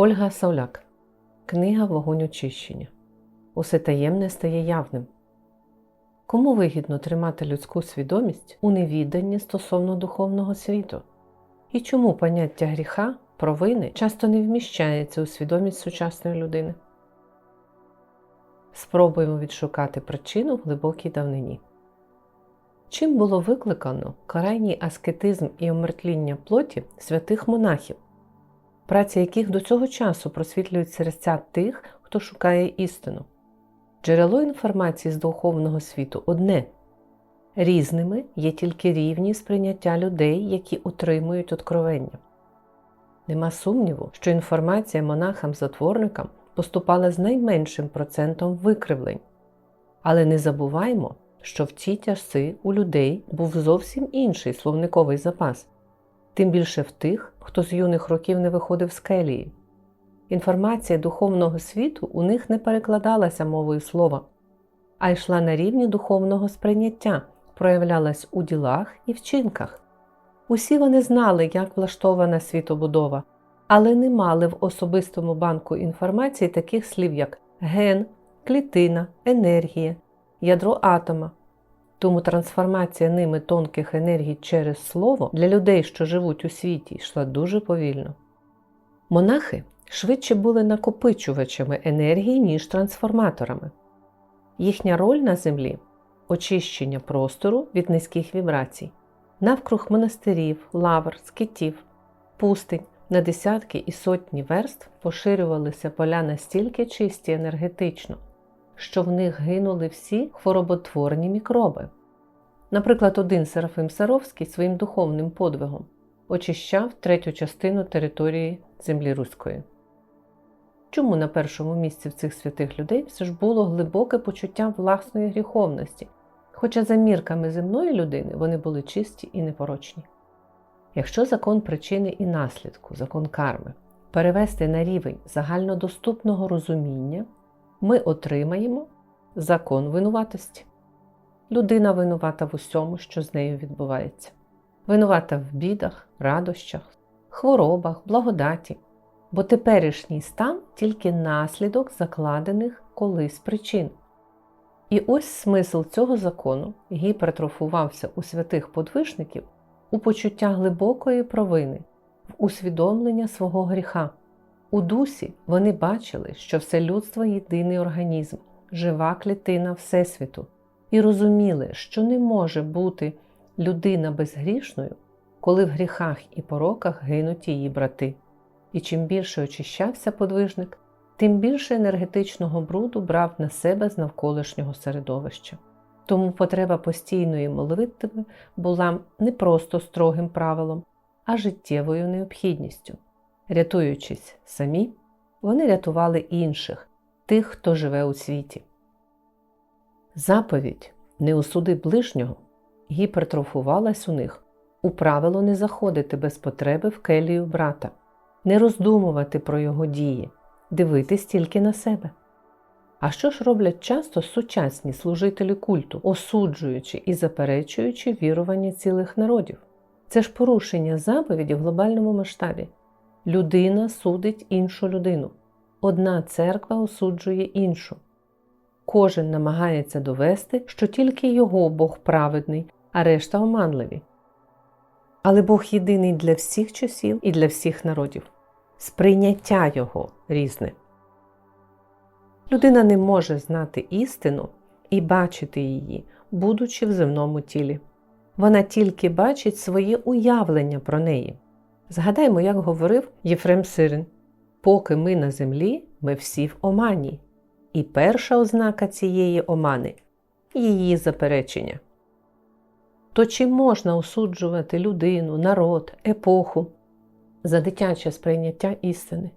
Ольга Сауляк. Книга Вогонь очищення. Усе таємне стає явним. Кому вигідно тримати людську свідомість у невіданні стосовно духовного світу? І чому поняття гріха, провини часто не вміщається у свідомість сучасної людини? Спробуємо відшукати причину в глибокій давнині. Чим було викликано крайній аскетизм і омертвління плоті святих монахів, праця яких до цього часу просвітлюють серця тих, хто шукає істину? Джерело інформації з духовного світу одне. Різними є тільки рівні сприйняття людей, які утримують откровення. Нема сумніву, що інформація монахам-затворникам поступала з найменшим процентом викривлень. Але не забуваймо, що в ці часи у людей був зовсім інший словниковий запас, тим більше в тих, хто з юних років не виходив з келії. Інформація духовного світу у них не перекладалася мовою слова, а йшла на рівні духовного сприйняття, проявлялась у ділах і вчинках. Усі вони знали, як влаштована світобудова, але не мали в особистому банку інформації таких слів, як ген, клітина, енергія, ядро атома. Тому трансформація ними тонких енергій через слово для людей, що живуть у світі, йшла дуже повільно. Монахи швидше були накопичувачами енергії, ніж трансформаторами. Їхня роль на землі очищення простору від низьких вібрацій, навкруг монастирів, лавр, скитів, пустень на десятки і сотні верств поширювалися поля настільки чисті енергетично, що в них гинули всі хвороботворні мікроби. Наприклад, один Серафим Саровський своїм духовним подвигом очищав третю частину території землі Руської. Чому на першому місці в цих святих людей все ж було глибоке почуття власної гріховності, хоча за мірками земної людини вони були чисті і непорочні. Якщо закон причини і наслідку, закон карми, перевести на рівень загальнодоступного розуміння, ми отримаємо закон винуватості. Людина винувата в усьому, що з нею відбувається, винувата в бідах, радощах, хворобах, благодаті, бо теперішній стан тільки наслідок закладених колись причин. І ось смисл цього закону гіпертрофувався у святих подвижників у почуття глибокої провини, в усвідомлення свого гріха. У дусі вони бачили, що все людство єдиний організм, жива клітина Всесвіту, і розуміли, що не може бути людина безгрішною, коли в гріхах і пороках гинуть її брати. І чим більше очищався подвижник, тим більше енергетичного бруду брав на себе з навколишнього середовища. Тому потреба постійної молитви була не просто строгим правилом, а життєвою необхідністю. Рятуючись самі, вони рятували інших, тих, хто живе у світі. Заповідь не осуди ближнього гіпертрофувалась у них у правило не заходити без потреби в келію брата, не роздумувати про його дії, дивитись тільки на себе. А що ж роблять часто сучасні служителі культу, осуджуючи і заперечуючи вірування цілих народів? Це ж порушення заповіді в глобальному масштабі. Людина судить іншу людину. Одна церква осуджує іншу. Кожен намагається довести, що тільки його Бог праведний, а решта оманливі. Але Бог єдиний для всіх часів і для всіх народів. Сприйняття Його різне. Людина не може знати істину і бачити її, будучи в земному тілі. Вона тільки бачить своє уявлення про неї. Згадаймо, як говорив Єфрем Сирин: поки ми на землі, ми всі в омані. І перша ознака цієї омани її заперечення. То чи можна осуджувати людину, народ, епоху за дитяче сприйняття істини?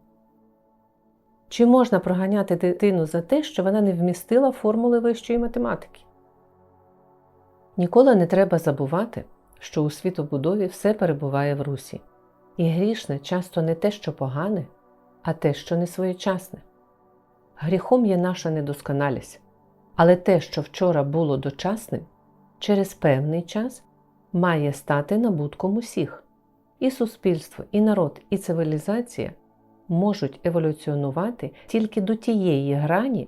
Чи можна проганяти дитину за те, що вона не вмістила формули вищої математики? Ніколи не треба забувати, що у світобудові все перебуває в русі, і грішне часто не те, що погане, а те, що не своєчасне. Гріхом є наша недосконалість, але те, що вчора було дочасним, через певний час має стати набутком усіх. І суспільство, і народ, і цивілізація можуть еволюціонувати тільки до тієї грані,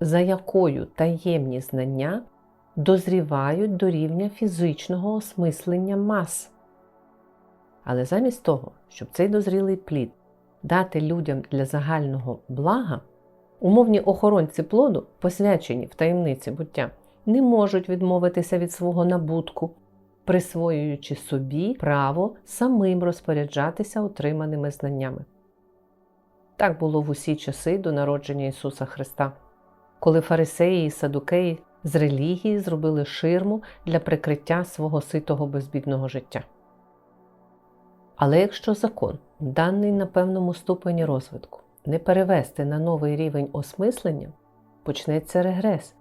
за якою таємні знання дозрівають до рівня фізичного осмислення мас. Але замість того, щоб цей дозрілий плід дати людям для загального блага, умовні охоронці плоду, посвячені в таємниці буття, не можуть відмовитися від свого набутку, присвоюючи собі право самим розпоряджатися отриманими знаннями. Так було в усі часи до народження Ісуса Христа, коли фарисеї і садукеї з релігії зробили ширму для прикриття свого ситого безбідного життя. Але якщо закон, даний на певному ступені розвитку, не перевести на новий рівень осмислення, почнеться регрес,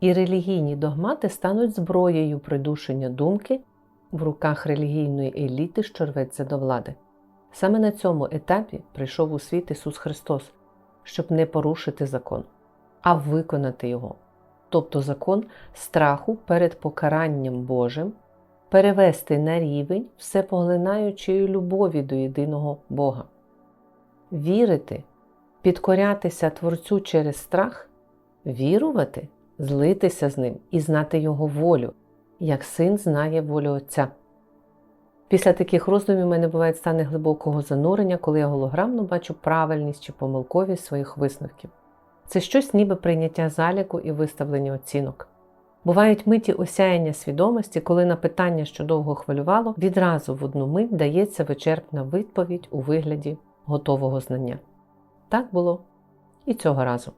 і релігійні догмати стануть зброєю придушення думки в руках релігійної еліти, що рветься до влади. Саме на цьому етапі прийшов у світ Ісус Христос, щоб не порушити закон, а виконати його, тобто закон страху перед покаранням Божим, перевести на рівень всепоглинаючої любові до єдиного Бога. Вірити, підкорятися Творцю через страх, вірувати, злитися з ним і знати Його волю, як син знає волю Отця. Після таких роздумів у мене бувають стани глибокого занурення, коли я голограмно бачу правильність чи помилковість своїх висновків. Це щось ніби прийняття заліку і виставлення оцінок. Бувають миті осяяння свідомості, коли на питання, що довго хвилювало, відразу в одну мить дається вичерпна відповідь у вигляді готового знання. Так було і цього разу.